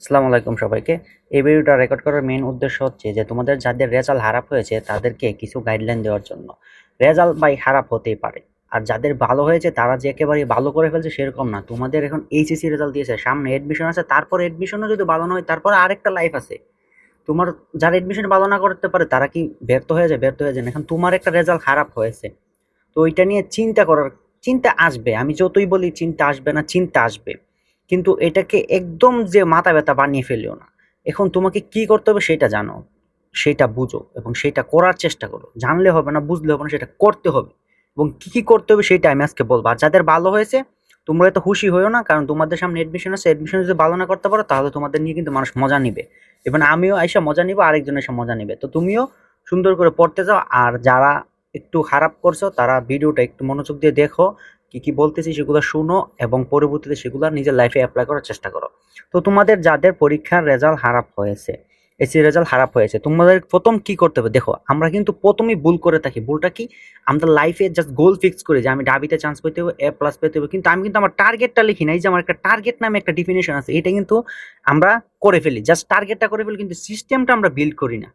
আসসালামু আলাইকুম সবাইকে। এই ভিডিওটা রেকর্ড করার মেইন উদ্দেশ্য হচ্ছে যে, তোমাদের যাদের রেজাল্ট খারাপ হয়েছে, তাদেরকে কিছু গাইডলাইন দেওয়ার জন্য। রেজাল্ট বাই খারাপ হতেই পারে। আর যাদের ভালো হয়েছে, তারা যে একেবারে ভালো করে ফেলছে, সেরকম না। তোমাদের এখন এইচএসি রেজাল্ট দিয়েছে, সামনে এডমিশন আছে, তারপর এডমিশনও যদি ভালো না হয়, তারপরে আরেকটা লাইফ আছে। তোমার যারা এডমিশন ভালো না করতে পারে, তারা কি ব্যর্থ হয়ে যায়? ব্যর্থ হয়ে যায় এখন তোমার একটা রেজাল্ট খারাপ হয়েছে। তো ওইটা নিয়ে চিন্তা করার, চিন্তা আসবে। আমি যতই বলি, চিন্তা আসবে না, চিন্তা আসবে। কিন্তু এটাকে একদম যে মাথা ব্যথা বানিয়ে ফেলিও না। এখন তোমাকে কি করতে হবে সেটা জানো। সেটা বুঝো এবং সেটা করার চেষ্টা করো। জানলে হবে না, বুঝলে হবে না, সেটা করতে হবে। এবং কি কি করতে হবে সেটা আমি আজকে বলব। আর যাদের ভালো হয়েছে, তোমরা এত খুশি হয়েও না, কারণ তোমাদের সামনে এডমিশন আছে। এডমিশন যদি ভালো না করতে পারো, তাহলে তোমাদের নিয়ে কিন্তু মানুষ মজা নিবে। এবং আমিও এসে মজা নিব, আরেকজন এসে মজা নিবে। তো তুমিও সুন্দর করে পড়তে যাও। আর যারা একটু খারাপ করছ, তারা ভিডিওটা একটু মনোযোগ দিয়ে দেখো। কি কি বলতেছি সেগুলো শুনো এবং পরবর্তীতে সেগুলো নিজের লাইফে অ্যাপ্লাই করার চেষ্টা করো। তো তোমাদের যাদের পরীক্ষার রেজাল্ট খারাপ হয়েছে এসি রেজাল্ট খারাপ হয়েছে, তোমাদের প্রথম কি করতে হবে? দেখো, আমরা কিন্তু প্রথমেই ভুল করে থাকি। ভুলটা কি? আমরা লাইফে জাস্ট গোল ফিক্স করি যে আমি ডাবিতে চান্স পেতে হবে এ প্লাস পেতে হবে কিন্তু আমি কিন্তু আমার টার্গেটটা লিখি নাই যে আমার একটা টার্গেট নামে একটা ডিফিনেশন আছে। এটা কিন্তু আমরা করে ফেলি। জাস্ট টার্গেটটা করে ফেলি, কিন্তু সিস্টেমটা আমরা বিল্ড করি না।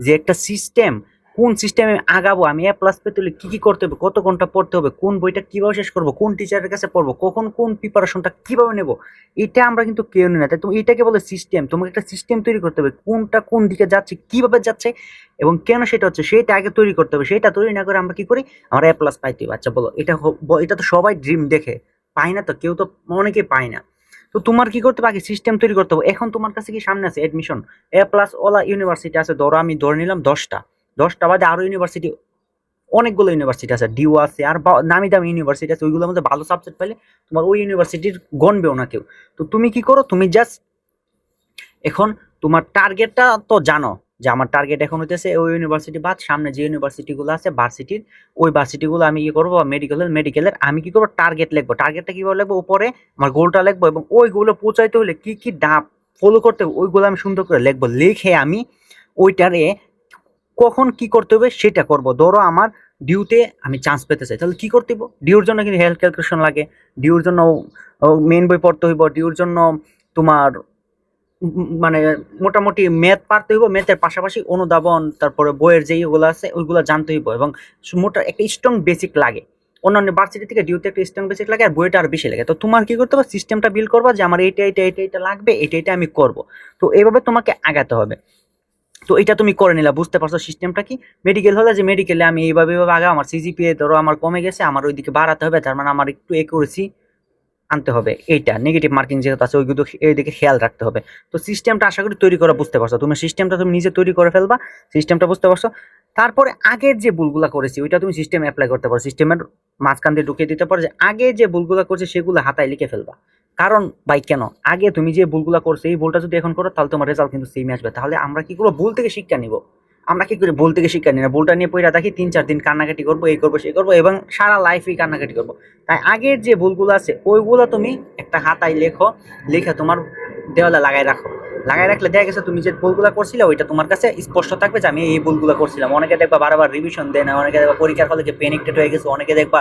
যে একটা সিস্টেম কোন সিস্টেমে আগাবো? আমি এ প্লাস পেতে হলে কী কী করতে হবে? কত ঘণ্টা পড়তে হবে? কোন বইটা কীভাবে শেষ করব? কোন টিচারের কাছে পড়ব? কখন কোন প্রিপারেশনটা কীভাবে নেব? এটা আমরা কিন্তু কেউ নিই না। তাই তুমি এটাকে বলে সিস্টেম তোমাকে একটা সিস্টেম তৈরি করতে হবে। কোনটা কোন দিকে যাচ্ছে, কীভাবে যাচ্ছে এবং কেন সেটা হচ্ছে, সেটা আগে তৈরি করতে হবে। সেটা তৈরি না করে আমরা কি করি? আমরা এ প্লাস পাইতে আচ্ছা বলো। এটা এটা তো সবাই ড্রিম দেখে। পায় না তো? কেউ তো অনেকেই পায় না। তো তোমার কি করতে হবে? আগে সিস্টেম তৈরি করতে হবে। এখন তোমার কাছে কি সামনে আছে? এডমিশন এ প্লাস ওলা ইউনিভার্সিটি আছে। ধরো আমি ধরে নিলাম দশটা। দশটা বাদে আরও ইউনিভার্সিটি অনেকগুলো ইউনিভার্সিটি আছে ডিউ আছে, আর নামি দামি ইউনিভার্সিটি আছে, ওইগুলোর মধ্যে ভালো সাবজেক্ট পেলে তোমার ওই ইউনিভার্সিটির গণবেও না কেউ। তো তুমি কি করো, তুমি জাস্ট এখন তোমার টার্গেটটা তো জানো যে আমার টার্গেট এখন হইতেছে ওই ইউনিভার্সিটি বাদ, সামনে যে ইউনিভার্সিটিগুলো আছে ভার্সিটির ওই ভার্সিটিগুলো আমি কি করব মেডিকেলের মেডিকেলের আমি কি করব টার্গেট লিখব। টার্গেটটা কীভাবে লিখব? উপরে আমার গোলটা লিখব এবং ওইগুলো পৌঁছাইতে হলে কি কি ডাব ফলো করতে হবে, ওইগুলো আমি সুন্দর করে লিখব। লিখে আমি ওইটারে কখন কি করতে হবে সেটা করব। ধরো আমার ডিউতে আমি চান্স পেতে চাই, তাহলে কি করতে হইব? ডিউর জন্য কিন্তু হেলথ ক্যালকুলেশন লাগে ডিউর জন্য মেন বই পড়তে হইব ডিউর জন্য তোমার মানে মোটামুটি ম্যাথ পারতে হইব ম্যাথের পাশাপাশি অনুধাবন, তারপরে বইয়ের যে ইয়েগুলো আছে, ওইগুলো জানতে হইব এবং মোটা একটা স্ট্রং বেসিক লাগে। অন্যান্য ভার্সিটি থেকে ডিউতে একটা স্ট্রং বেসিক লাগে আর বইটা আর বেশি লাগে। তো তোমার কী করতে হবে? সিস্টেমটা বিল করবা যে আমার এইটা এইটা এইটা এইটা লাগবে এটা এটা আমি করব। তো এইভাবে তোমাকে আগাতে হবে। তো এটা তুমি করে নিলা, বুঝতে পারছ সিস্টেমটা কি? মেডিকেল হলে যে মেডিকেলে আমি এইভাবে এইভাবে আগে আমার সিজিপিএ ধরো আমার কমে গেছে, আমার ওইদিকে বাড়াতে হবে, তার মানে আমার একটু একুরেসি আনতে হবে। এইটা নেগেটিভ মার্কিং যেহেতু আছে, ওইগুলো এইদিকে খেয়াল রাখতে হবে। তো সিস্টেমটা আশা করি তৈরি করা বুঝতে পারছ। তুমি সিস্টেমটা তুমি নিজে তৈরি করে ফেলবা সিস্টেমটা বুঝতে পারছ। তারপরে আগের যে ভুলগুলো করেছি, ওইটা তুমি সিস্টেম অ্যাপ্লাই করতে পারো। সিস্টেমের মাঝখান দিয়ে ঢুকিয়ে দিতে পারো যে আগে যে ভুলগুলো করছে, সেগুলো হাতায় লিখে ফেলবা। কারণ বাই কেন? আগে তুমি যে ভুলগুলো করছ, এই ভুলটা যদি এখন করো, তাহলে তোমার রেজাল্ট কিন্তু সেমই আসবে। তাহলে আমরা কি করব? ভুল থেকে শিক্ষা নিব। আমরা কি করি? ভুল থেকে শিক্ষা নিই না। ভুলটা নিয়ে পড়ে দেখি, তিন চার দিন কান্নাকাটি করব, এই করব সেই করব, এবং সারা লাইফেই কান্নাকাটি করব। তাই আগের যে ভুলগুলো আছে, ওইগুলো তুমি একটা হাতায় লেখো, লিখে তোমার দেওয়ালে লাগাই রাখো। লাগাই রাখলে দেখা গেছে তুমি যে ভুলগুলো করছিলে, ওইটা তোমার কাছে স্পষ্ট থাকবে যে আমি এই ভুলগুলো করছিলাম। অনেকে দেখবা বারবার রিভিশন দেয় না, অনেকে দেখবা পরীক্ষার যে পেনিকটেড হয়ে গেছে, অনেকে দেখবা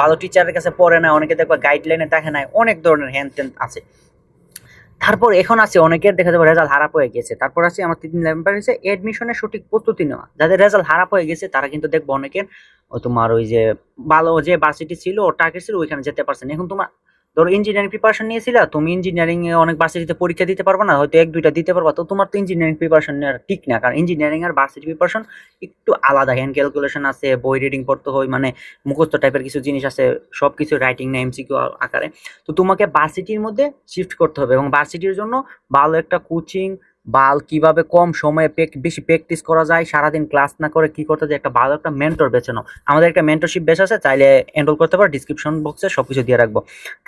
ভালো টিচারের কাছে পড়ে না, অনেকে দেখবা গাইডলাইনে দেখে নাই, অনেক ধরনের হ্যান ত্যান আছে। তারপর এখন আছে, অনেকের দেখা যাবে রেজাল্ট হারাপ হয়ে গেছে। তারপর আছে, আমার তিন নাম্বার হচ্ছে এডমিশনের সঠিক প্রস্তুতি নেওয়া। যাদের রেজাল্ট হারাপ হয়ে গেছে, তারা কিন্তু দেখব অনেকের তোমার ওই যে ভালো যে ভার্সিটি ছিল, ও টার্গেট ছিল, ওইখানে যেতে পারছে না। এখন তোমার ধরো ইঞ্জিনিয়ারিং প্রিপারেশন নিয়েছিল, তুমি ইঞ্জিনিয়ারিং এ অনেক ভার্সিটিতে পরীক্ষা দিতে পারবে না, হয়তো এক, দুইটা দিতে পারবা, তো তোমার তো ইঞ্জিনিয়ারিং প্রিপারেশন নেওয়ার ঠিক না, কারণ ইঞ্জিনিয়ারিং আর ভার্সিটি প্রিপারেশন একটু আলাদা হ্যান্ড ক্যালকুলেশন আছে, বই রিডিং পড়তে হয় মানে মুখস্থ টাইপের কিছু জিনিস আছে সব কিছু রাইটিং না এমসিকিউ আকারে। তো তোমাকে ভার্সিটির মধ্যে শিফট করতে হবে এবং ভার্সিটির জন্য ভালো একটা কোচিং বাল কীভাবে কম সময়ে বেশি প্র্যাকটিস করা যায়, সারাদিন ক্লাস না করে কি করতে যায় একটা ভালো একটা মেন্টর বেছে নাও। আমাদের একটা মেন্টরশিপ বেশ আছে, চাইলে এনরোল করতে পারো ডিসক্রিপশন বক্সে সব কিছু দিয়ে রাখব।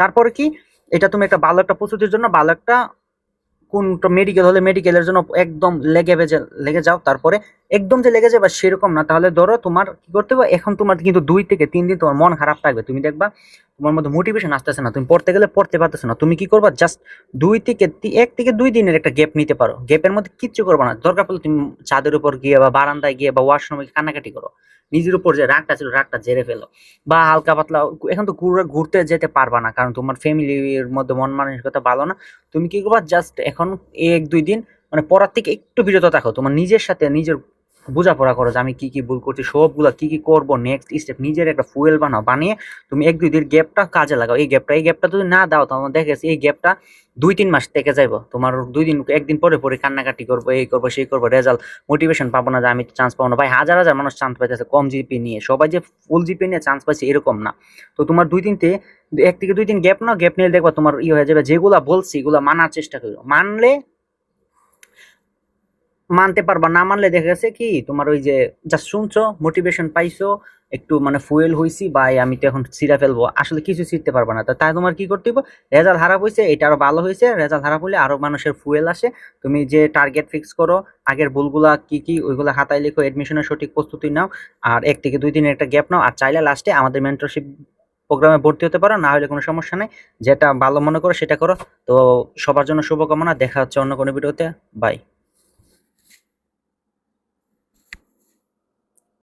তারপরে কি, এটা তুমি একটা ভালো একটা প্রস্তুতির জন্য, ভালো একটা কোনটা মেডিকেল হলে মেডিকেলের জন্য একদম লেগে বেজে লেগে যাও, তারপরে একদম যে লেগে যাবে সেরকম না। তাহলে ধরো তোমার কি করতে হবে? এখন তোমার কিন্তু দুই থেকে তিন দিন তোমার মন খারাপ থাকবে। তুমি দেখবা তোমার মধ্যে মোটিভেশন আসতেছে না। তুমি পড়তে গেলে পড়তে পারতেছো না। তুমি কি করবা? জাস্ট দুই থেকে এক থেকে দুই দিনের একটা গ্যাপ নিতে পারো। গ্যাপের মধ্যে কিচ্ছু করবে না। দরকার পড়লে তুমি ছাদের উপর গিয়ে বা বারান্দায় গিয়ে বা ওয়াশরুমে কান্নাকাটি করো। নিজের উপর যে রাগটা ছিল, রাগটা জেরে ফেলো। বা হালকা পাতলা এখন তো ঘুরে- ঘুরতে যেতে পারবা না। কারণ তোমার ফ্যামিলির মধ্যে মন মানসিকতা ভালো না। তুমি কি করবা? জাস্ট এখন এক দুই দিন মানে পড়ার থেকে একটু বিরত থাকো। তোমার নিজের সাথে নিজের বোঝাপড়া করো যে আমি কি কি ভুল করছি, সবগুলা কি কি করব নেক্সট স্টেপ নিজের একটা ফুয়েল বানাও, বানিয়ে তুমি এক দুই দিন গ্যাপটা কাজে লাগাও। এই গ্যাপটা এই গ্যাপটা যদি না দাও, তোমার দেখেছি এই গ্যাপটা দুই তিন মাস থেকে যাইবো। তোমার দুই দিন একদিন পরে পরে কান্নাকাটি করব, এই করব, সেই করব রেজাল্ট মোটিভেশন পাবো না যে আমি চান্স পাবো না। ভাই, হাজার হাজার মানুষ চান্স পাইতেছে কম জিপি নিয়ে। সবাই যে ফুল জিপি নিয়ে চান্স পাইছে এরকম না। তো তোমার দুই দিনতে এক থেকে দুই দিন গ্যাপ নাও গ্যাপ নিয়ে দেখবা তোমার ইয়ে হয়ে যাবে। যেগুলা বলছি, এগুলা মানার চেষ্টা করো মানলে মানতে পারবা, না মানলে দেখা গেছে কি, তোমার ওই যে যা শুনছো মোটিভেশন পাইছো, একটু মানে ফুয়েল হয়েছি বা আমি তো এখন ছিঁড়া ফেলব। আসলে কিছু ছিঁড়তে পারবা না। তাই তোমার কি করতে হবে রেজাল্ট খারাপ হয়েছে এটা আরও ভালো হয়েছে রেজাল্ট খারাপ হলে আরও মানুষের ফুয়েল আসে। তুমি যে টার্গেট ফিক্স করো, আগের ভুলগুলা কি কি, ওইগুলা খাতায় লিখো এডমিশনের সঠিক প্রস্তুতি নাও, আর এক থেকে দুই দিনের একটা গ্যাপ নাও, আর চাইলে লাস্টে আমাদের মেন্টরশিপ প্রোগ্রামে ভর্তি হতে পারো, না হলে কোনো সমস্যা নেই। যেটা ভালো মনে করো, সেটা করো। তো সবার জন্য শুভকামনা, দেখা হচ্ছে অন্য কোনো ভিডিওতে বাই